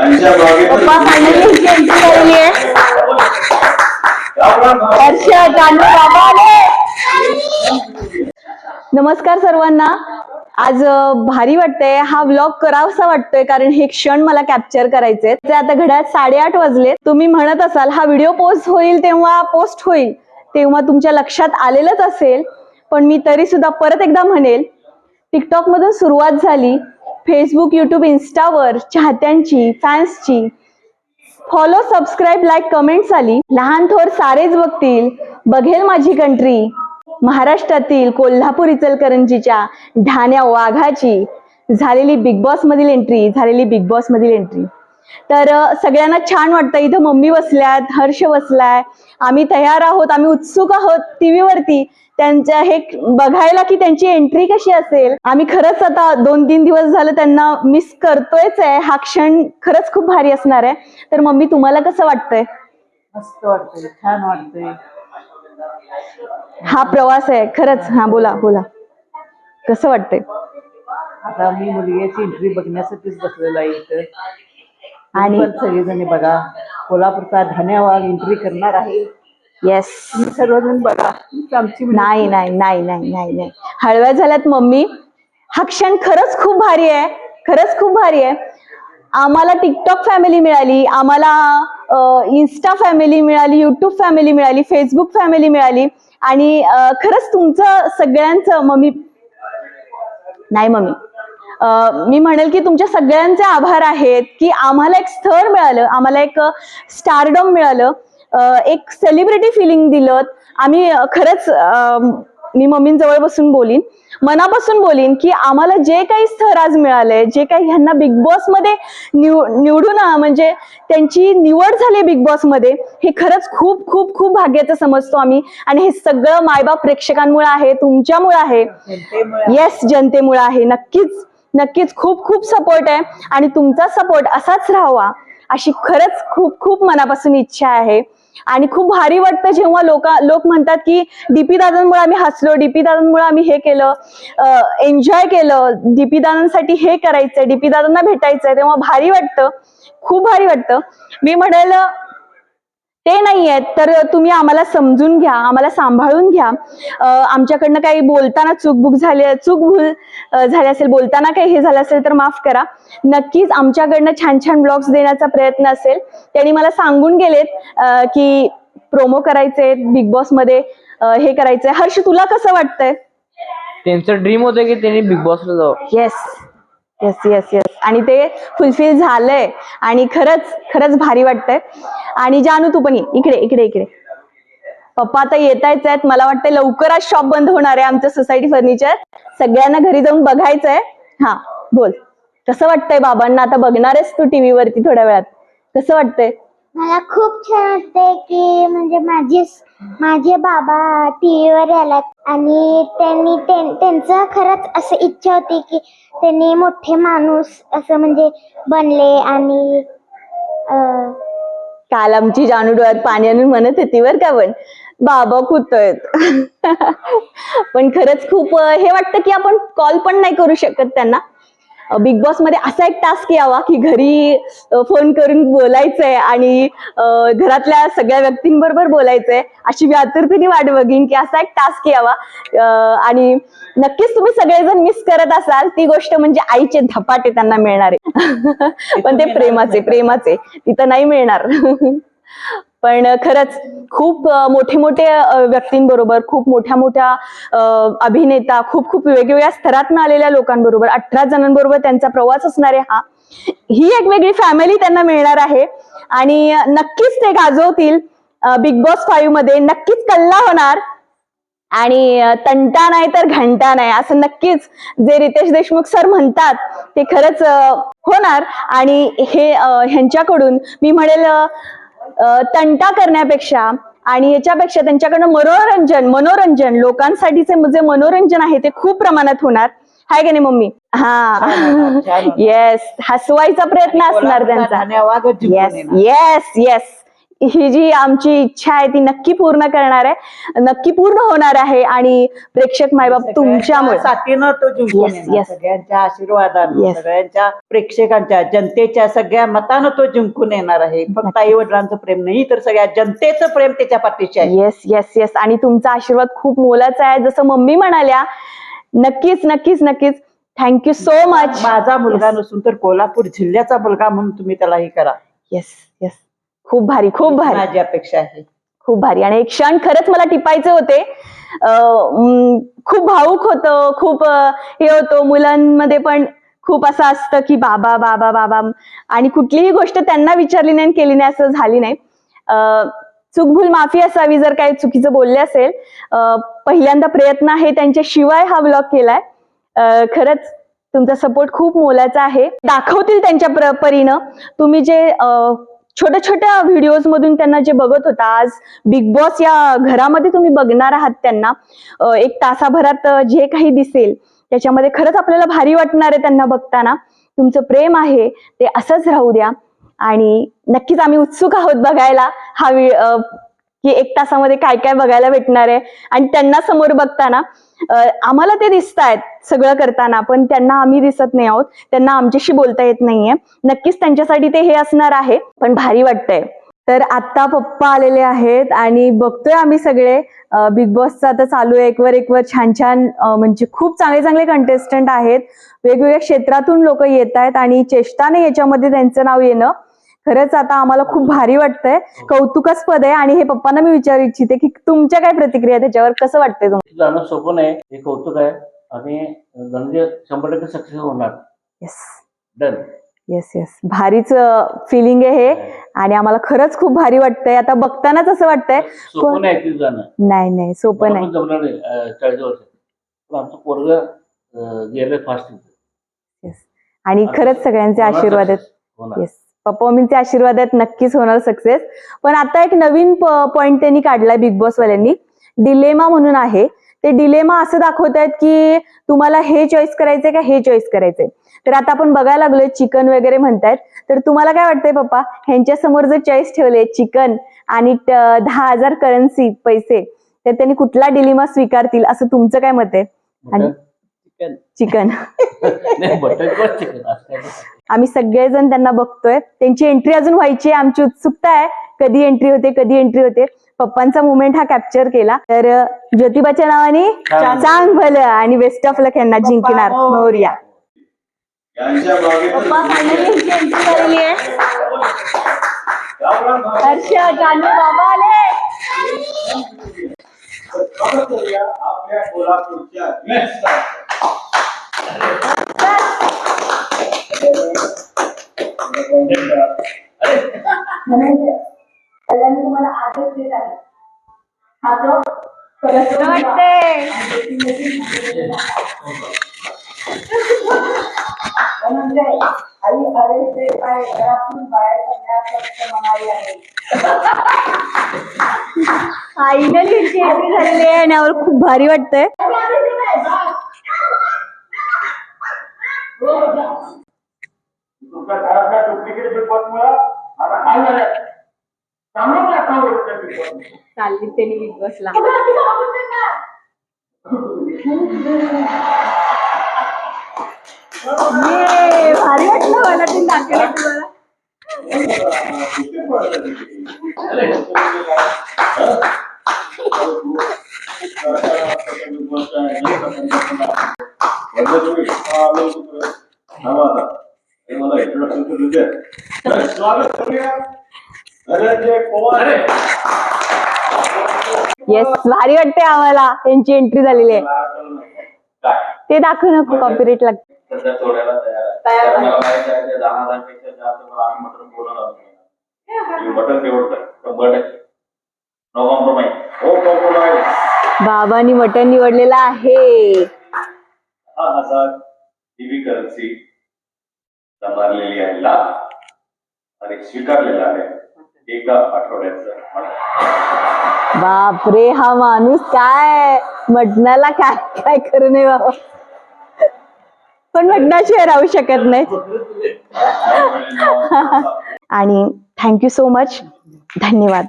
पप्पा finally entry आहे बाबा आले. नमस्कार सर्वांना. आज भारी वाटतंय. हा व्लॉग करावासा वाटतोय कारण हे क्षण मला कॅप्चर करायचे ते आता घड्यात साडेआठ वाजले तुम्ही म्हणत असाल हा व्हिडिओ पोस्ट होईल तेव्हा पोस्ट होईल. तेव्हा तुमच्या लक्षात आलेलंच असेल. पण मी तरी सुद्धा परत एकदा म्हणेल टिकटॉक मधून सुरुवात झाली. फेसबुक युट्यूब इन्स्टावर चाहत्यांची फॅन्सची फॉलो सबस्क्राईब लाईक कमेंट्स आली. लहान थोर सारेच बघतील. बघेल माझी कंट्री महाराष्ट्रातील कोल्हापूर इचलकरंजीच्या ढाण्या वाघाची. झालेली बिग बॉस मधील एंट्री झालेली बिग बॉस मधील एंट्री तर सगळ्यांना छान वाटतं. इथं मम्मी बसल्यात हर्ष बसलाय. आम्ही तयार आहोत आम्ही उत्सुक आहोत टीव्ही वरती त्यांच्या हे बघायला की त्यांची एंट्री कशी असेल? आम्ही खरंच आता दोन तीन दिवस झालं त्यांना मिस करतोयच आहे. हा क्षण खरंच खूप भारी असणार आहे. तर मम्मी तुम्हाला कसं वाटतंय? मस्त वाटतंय छान वाटतंय. हा प्रवास आहे. खरंच. हा बोला बोला. कसं वाटतंय? आता मी मुलग्याची एंट्री बघण्यासाठीच बसलेलो आहे इथं. आणि आणि सगळेजण बघा. कोल्हापूरचा धन्यवाद. एंट्री करणार आहे. येस सर्वजण बघा. आमची. नाही नाही नाही नाही नाही नाही. हळव्या झाल्यात मम्मी. हा क्षण खरंच खूप भारी आहे. खरंच खूप भारी आहे. आम्हाला टिकटॉक फॅमिली मिळाली. आम्हाला इन्स्टा फॅमिली मिळाली युट्यूब फॅमिली मिळाली फेसबुक फॅमिली मिळाली. आणि खरंच तुमचं सगळ्यांचं मम्मी नाही मम्मी. मी म्हणेल की तुमच्या सगळ्यांचे आभार आहेत की आम्हाला एक स्थळ मिळालं. आम्हाला एक स्टारडम मिळालं. एक सेलिब्रिटी फिलिंग दिलं. आम्ही खरंच मी मम्मींजवळ बसून बोलीन. मनापासून बोलीन की आम्हाला जे काही स्थळ आज मिळालंय जे काही ह्यांना बिग बॉसमध्ये निव निवडून म्हणजे त्यांची निवड झाली बिग बॉसमध्ये हे खरंच खूप खूप खूप भाग्याचं समजतो आम्ही. आणि हे सगळं मायबाप प्रेक्षकांमुळे आहे तुमच्यामुळे आहे. येस जनतेमुळे आहे. नक्कीच नक्कीच खूप खूप सपोर्ट आहे. आणि तुमचा सपोर्ट असाच राहावा अशी खरंच खूप खूप मनापासून इच्छा आहे. आणि खूप भारी वाटतं जेव्हा लोक लोक म्हणतात की डीपी दादांमुळे आम्ही हसलो डीपी दादांमुळे आम्ही हे केलं एन्जॉय केलं डीपी दादांसाठी हे करायचंय डीपी दादांना भेटायचंय तेव्हा भारी वाटतं. खूप भारी वाटतं. मी म्हणेल ते नाही आहेत तर तुम्ही आम्हाला समजून घ्या आम्हाला सांभाळून घ्या. आमच्याकडनं काही बोलताना चूकबुक झाली चूक भूल झाली असेल बोलताना काही हे झालं असेल तर माफ करा. नक्कीच आमच्याकडनं छान छान ब्लॉग्स देण्याचा प्रयत्न असेल. त्यांनी मला सांगून गेलेत की प्रोमो करायचे बिग बॉसमध्ये हे करायचंय. हर्ष तुला कसं वाटतंय? त्यांचं ड्रीम होतं की त्यांनी बिग बॉसला जावं. येस येस येस येस आणि ते फुलफिल झालंय. आणि खरंच खरंच भारी वाटतंय. आणि जानू तू पण ये. इकडे इकडे इकडे. पप्पा आता येतायच आहेत. मला वाटतं लवकरच शॉप बंद होणार आहे आमचं सोसायटी फर्निचर सगळ्यांना घरी जाऊन बघायचंय. हा बोल. कसं वाटतंय बाबांना? आता बघणार आहेस तू टीव्ही वरती थोड्या वेळात. कसं वाटतंय? मला खूप छान वाटते की म्हणजे माझे माझे बाबा टीव्हीवर आलात आणि त्यांनी त्यांचं खरंच असं इच्छा होती की त्यांनी मोठे माणूस असं म्हणजे बनले आणि काल आमची जानू डोळ्यात पाणी आणून म्हणत होती बर का पण बाबा कुतयत पण खरंच खूप हे वाटतं की आपण कॉल पण नाही करू शकत त्यांना. बिग बॉसमध्ये असा एक टास्क यावा की घरी फोन करून बोलायचंय आणि घरातल्या सगळ्या व्यक्तींबरोबर बोलायचंय अशी मी आतुरतेने वाट बघीन की असा एक टास्क यावा. आणि नक्कीच तुम्ही सगळेजण मिस करत असाल ती गोष्ट म्हणजे आईचे धपाटे त्यांना मिळणार आहे. पण ते प्रेमाचे प्रेमाचे तिथं नाही मिळणार. पण खरंच खूप मोठे मोठे व्यक्तींबरोबर खूप मोठ्या मोठ्या अभिनेता खूप खूप वेगवेगळ्या स्तरातून आलेल्या लोकांबरोबर अठरा जणांबरोबर त्यांचा प्रवास असणार आहे हा. ही एक वेगळी फॅमिली त्यांना मिळणार आहे. आणि नक्कीच ते गाजवतील बिग बॉस फाईव्हमध्ये. नक्कीच कल्ला होणार. आणि तंटा नाही तर घंटा नाही. असं नक्कीच जे रितेश देशमुख सर म्हणतात ते खरंच होणार. आणि हे ह्यांच्याकडून मी म्हणेल तंटा करण्यापेक्षा आणि याच्यापेक्षा त्यांच्याकडनं मनोरंजन मनोरंजन लोकांसाठीचे जे मनोरंजन आहे ते खूप प्रमाणात होणार. हाय का नाही मम्मी? हा. येस हसवायचा प्रयत्न असणार त्यांचा. येस. येस येस ही जी आमची इच्छा आहे ती नक्की पूर्ण करणार आहे नक्की पूर्ण होणार आहे आणि प्रेक्षक मायबाप तुमच्यामुळे. साथीनं तो जिंकून Yes, येणार. yes. सगळ्यांच्या आशीर्वादानं Yes. सगळ्यांच्या प्रेक्षकांच्या जनतेच्या सगळ्या मतानं तो जिंकून येणार आहे. फक्त आई वडिलांचं प्रेम नाही तर सगळ्या जनतेचं प्रेम त्याच्या पाठीशी आहे. येस येस येस आणि तुमचा आशीर्वाद खूप मोलाचा आहे. जसं मम्मी म्हणाल्या नक्कीच नक्कीच नक्कीच. थँक्यू सो मच माझा मुलगा नसून तर कोल्हापूर जिल्ह्याचा मुलगा म्हणून तुम्ही त्याला हे करा. येस येस खूप भारी खूप भारी. माझी अपेक्षा आहे. खूप भारी. आणि एक क्षण खरंच मला टिपायचे होते. खूप भाऊक होतं खूप हे होतं मुलांमध्ये पण खूप असं असतं की बाबा बाबा बाबा. आणि कुठलीही गोष्ट त्यांना विचारली नाही आणि केली नाही असं झाली नाही. चूकभूल माफी असावी जर काही चुकीचं बोलले असेल. पहिल्यांदा प्रयत्न आहे त्यांच्याशिवाय हा ब्लॉग केलाय. खरंच तुमचा सपोर्ट खूप मोलाचा आहे. दाखवतील त्यांच्या प्र- परीनं. तुम्ही जे छोट्या छोट्या व्हिडिओज मधून त्यांना जे बघत होता आज बिग बॉस या घरामध्ये तुम्ही बघणार आहात त्यांना. एक तासाभरात जे काही दिसेल त्याच्यामध्ये खरंच आपल्याला भारी वाटणार आहे त्यांना बघताना. तुमचं प्रेम आहे ते असंच राहू द्या. आणि नक्कीच आम्ही उत्सुक आहोत बघायला हा की एक तासामध्ये काय काय बघायला भेटणार आहे. आणि त्यांना समोर बघताना आम्हाला ते दिसत आहेत सगळं करताना पण त्यांना आम्ही दिसत नाही आहोत. त्यांना आमच्याशी बोलता येत नाहीये. नक्कीच त्यांच्यासाठी ते हे असणार आहे पण भारी वाटतंय. तर आता पप्पा आलेले आहेत आणि बघतोय आम्ही सगळे. बिग बॉसचं आता चालू आहे. एकवर एकवर छान छान म्हणजे खूप चांगले चांगले कंटेस्टंट आहेत. वेगवेगळ्या क्षेत्रातून लोक येत आहेत आणि चेष्टाने याच्यामध्ये त्यांचं नाव येणं. खरंच आता आम्हाला खूप भारी वाटतंय. कौतुकास्पद आहे आणि हे पप्पांना मी विचारू इच्छिते की तुमच्या काय प्रतिक्रिया त्याच्यावर? कसं वाटतंय तुम्हाला जाणं सोपं नाही. हे कौतुक आहे. आणि धनंजय शंभर टक्के सक्सेस होणार. येस डन येस येस भारीच फिलिंग आहे हे. आणि आम्हाला खरंच खूप भारी वाटतंय. आता बघतानाच असं वाटतंय. सोपं नाही तिथे जाणं. नाही नाही. सोपं नाही. जमणार नाही अं, चाळीस वर्ष. पण आमचं पोरग गेलं फास्ट येस आणि खरंच सगळ्यांचे आशीर्वाद आहेत. येस पप्पा मम्मींचे आशीर्वाद आहेत नक्कीच होणार सक्सेस पण आता एक नवीन पॉइंट त्यांनी काढलाय बिग बॉस वाल्यांनी. डिलेमा म्हणून आहे. ते डिलेमा असं दाखवत आहेत की तुम्हाला हे चॉईस करायचंय का हे चॉईस करायचंय. तर आता आपण बघायला लागलोय चिकन वगैरे म्हणतायत. तर तुम्हाला काय वाटतंय पप्पा? ह्यांच्या समोर जर चॉईस ठेवले चिकन आणि दहा हजार करन्सी पैसे तर त्यांनी कुठला डिलेमा स्वीकारतील? असं तुमचं काय मत आहे? आणि- चिकन चिकन आम्ही सगळेजण त्यांना बघतोय. त्यांची एंट्री अजून व्हायची आहे. आमची उत्सुकता आहे. कधी एंट्री होते कधी एंट्री होते. पप्पांचा मुवमेंट हा कॅप्चर केला. तर ज्योतिबाच्या नावाने चांग- भलं आणि बेस्ट ऑफ लक यांना जिंकणार. मोर्या. यांच्या मागे तर पप्पा फायनली यांची एंट्री झालेली आहे. हर्ष जानू बाबा आले. स्वागत करूया आपल्या कोल्हापूरच्या next वाटते फायनली यांची एंट्री झालेली आहे आणि यावर खूप भारी वाटतंय. तुमच्या घरातल्या डुप्लिकेट बिलबॉटमुळे आता हाल झाले चांगलं चालली त्यांनी बिग बॉसला ये, भारी वाटलं मला ते दाखवलं तुम्हाला. येस भारी वाटते आम्हाला. त्यांची एंट्री झालेली आहे. ते दाखवू नको कॉपीराईट लागते हो बाबांनी मटन निवडलेलं आहे. करन्सी आणि स्वीकारलेला आहे. एका आठवड्याचं. मटण. बापरे हा माणूस काय? मटणाला काय काय करू नये बाबा. पण मटणाशिवाय राहू शकत नाही. आणि थँक्यू सो मच धन्यवाद.